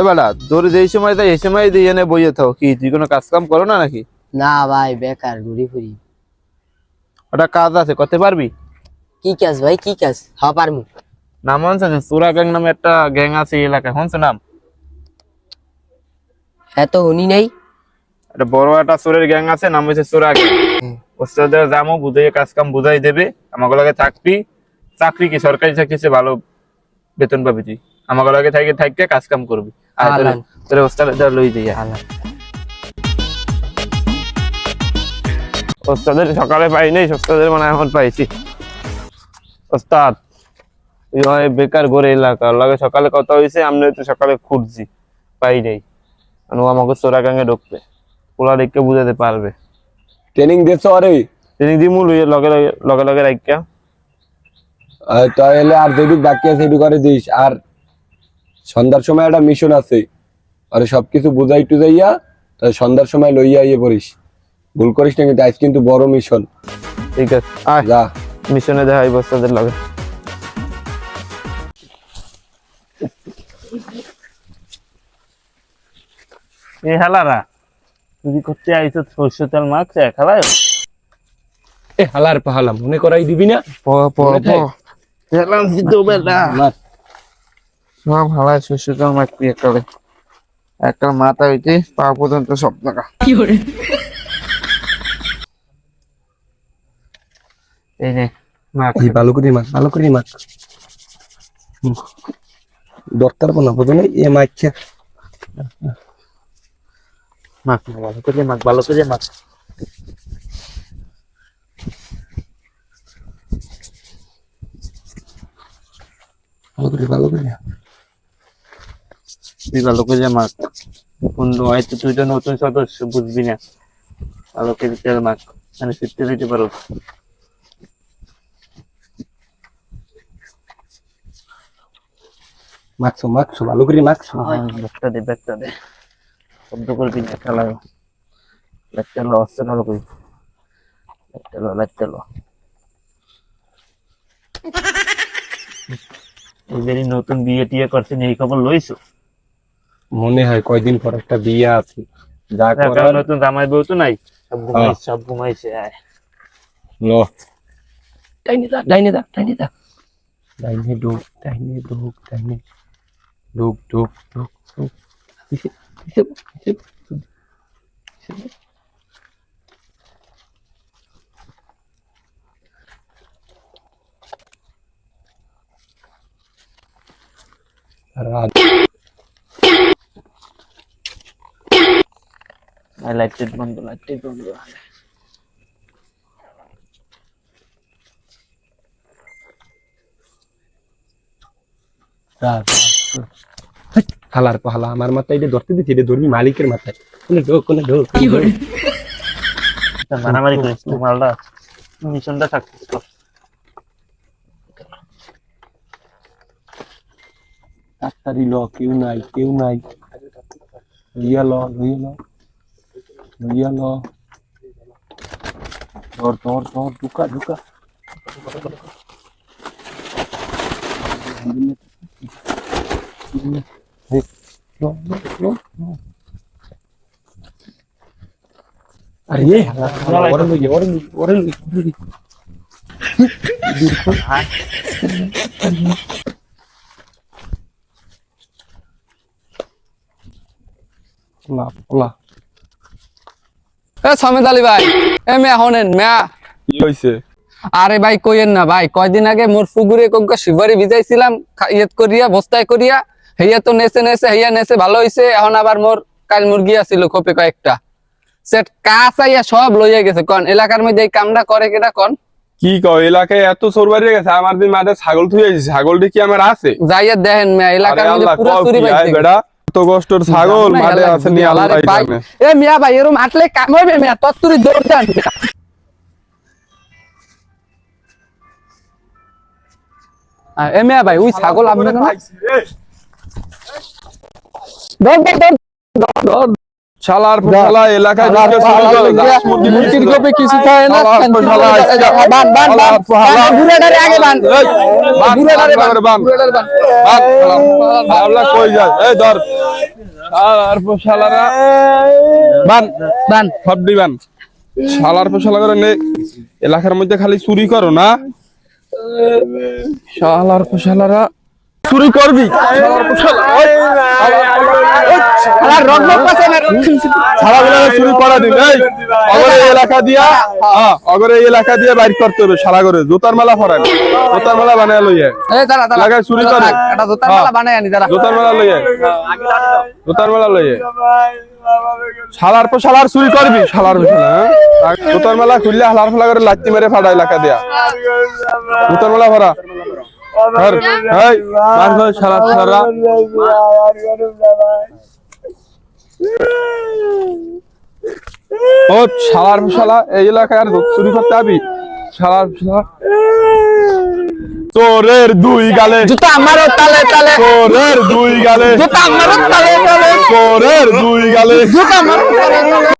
এ বেলা তোর যেই সময় তাই এই সময় দিয়ে এনে বইয়ে থাও কি তুই কোনো কাজ কাম করো না নাকি? না ভাই বেকার ঘুরি ওটা কাজ আছে করতে পারবি? কি কাজ ভাই কি কাজ? হওয়া পারমু। নাম হচ্ছে সুরা গ্যাং নামে একটা গ্যাং আছে এই এলাকায়। হচ্ছে নাম? এত হুনি নাই। একটা বড় একটা চোরের গ্যাং আছে নাম হচ্ছে চোরা গ্যাং। ওস্তাদের জামো বুঝাই কাজ কাম বুঝাই দেবে। আমাকে লাগে চাকরি চাকরি কি সরকারি চাকরি সে ভালো বেতন পাবি তুই। আমাকে লাগে থাকি থাকতে কাজ কাম করবি। ওস্তাদের দিয়ে সকালে পাই নাই ওস্তাদের মানে এখন পাইছি। ওস্তাদ বেকার ঘুরে এলাকা। লাগে সকালে কথা হয়েছে আমরা তো সকালে খুঁজছি। পাই নাই। ও আমাকে চোরা গাঙে ঢুকবে। ওরা দেখে বুঝাতে পারবে। ট্রেনিং দিয়েছ আরে? তিনি দিমু লুইয়ে লগে লগে লগে লগে রাখিয়া তাহলে আর যেটুক বাকি আছে সেটুক করে দিস। আর সন্ধ্যার সময় একটা মিশন আছে। আরে সবকিছু বুঝাই টুজাইয়া তাহলে সন্ধ্যার সময় লইয়া ইয়ে পড়িস ভুল করিস না কিন্তু আজ কিন্তু বড় মিশন ঠিক আছে। আয়। যা। মিশনে দেখা হইব ওস্তাদের লগে। এ হালারা তুই করতে আইছো? সরষে তেল মাখছে? খেলায় এ হালার পাহালা মনে করাই দিবি না? প প প। খেলাম সিদ্ধ বেলা। সব হালায় সরষে তেল মাখবি একালে একটা মাথা হইতে পা পর্যন্ত সব জায়গা এই নে মাখ ভালো করে মাখ ভালো করে মাখ দরকার না বোঝো এ মাখছে মাখ ভালো করে মাখ ভালো করে মাখ ভালো করে ভালো করে ভালো করে মাখ বন্ধু হয়তো তুই তো নতুন সদস্য বুঝবি না। ভালো করে তেল মাখ মানে শিখতে দিতে পারো। মাখছো মাখছো ভালো করে মাখছো। ব্যাগটা দে ব্যাগটা দে। শব্দ করবি না ব্যাগটা লো ভালো করি। ব্যাগটা লো ব্যাগটা লো। নতুন বিয়ে টিয়ে করছেন এই খবর লইছো? মনে হয় কয়দিন পর একটা বিয়ে আছে। যা করার নতুন জামাই বউ তো নাই। সব ঘুমাইছে সব ঘুমাইছে ল। ডাইনে দা ডাইনে দা ডাইনে দা। ডাইনে ঢোক ডাইনে ঢোক ডাইনে ঢোক ঢোক ঢোক ঢোক হিসেব হিসেব হিসেব রাত লাইট বন্ধ লাইট বন্ধ। রাত হালার পাহালা আমার মাথায় এটা ধরতে দিচ্ছি এটা ধরবি মালিকের মাথায়। কোনে ঢোক কোনে ঢোক। কি করে? মারামারি করিস তুই মালটা মিশনটা তো তাড়াতাড়ি ল কেউ নাই কেউ নাই। লইয়া ল লইয়া ল। লইয়া ল ধর ধর ধর ঢুকা ঢুকা এই, ল, ল, ল, ল। আরে এ, হালা, হালা, ওরে লইয়া, ওরে লইয়া, ওরে লইয়া, ওরে লইয়া। লা, লা। এ সমেত আলী ভাই এ মেয়া হনেন মেয়া। কি হইছে? আরে ভাই কইেন না ভাই কয়দিন আগে মোর ফুগুরে কোকা শিবারি ভিজাইছিলাম খা- ইয়েত করিয়া বস্তায় করিয়া হেয়া তো নেছে নেছে হেয়া নেছে ভালো হইছে এখন আবার মোর কাল মুরগি আছিল খোপে কয়েকটা। সেট আইয়া সব লইয়া গেছে কোন এলাকার মধ্যে এই কামটা করে কেটা কোন? কি কও এলাকায় এত চোর বাড়ি গেছে আমার দিন মাঠে ছাগল থুই আইছি ছাগলটি কি আমার আছে? যাইয়া দেখেন মেয়া এলাকার মধ্যে পুরো চুরি কি, কষ্টর ছাগল মাঠে আছে নিয়ে আল্লাহ এ মিয়া ভাই এরম আটলে কাম হইবে মিয়া তত্তুরি দৌড় দেন। এ মিয়া ভাই ওই ছাগল আপনার না দৌড় দৌড় দৌড় শালার শালা এলাকায় মুরগির গোপে কিছু খায়। না বান বান বান। বুড়াটারে আগে বান। এই, বান, বুড়াটারে বান, বান বান, বান। বুড়াটারে বান। বান, শালা। আল্লাহ কই যায়? এই পোশালারা। বান বান। সবডি বান। শালার পোশালা করে নে। এলাকার মধ্যে খালি চুরি করো না। শালার পোশালারা। চুরি করবি? শালাগুলো চুরি করা দিন এই। অগরে এলাকা দিয়া হ্যাঁ অগরে এলাকা দিয়ে বাইর করতে হবে শালা করে। জুতার মালা ফরান জুতার মালা বানায় লইয়ে। এলাকায় চুরি করে। জুতার হ্যাঁ। আনি দাঁড়া। জুতার লইয়ে। জুতার মালা লইয়ে। শালার পর শালার চুরি করবি শালার পেছনে হ্যাঁ? জুতার মালা খুললে হালার ফালা করে লাত্তি মেরে ফাটা এলাকা দিয়া। জুতার মালা ভরা। ও শালার শালা এই এলাকায় আর চুরি করতে আবি শালার শালা চোরের দুই গালে। জুতা আমারও তালে তালে। চোরের দুই গালে। জুতা আমারও তালে তালে। চোরের দুই গালে। জুতা আমারও তালে তালে।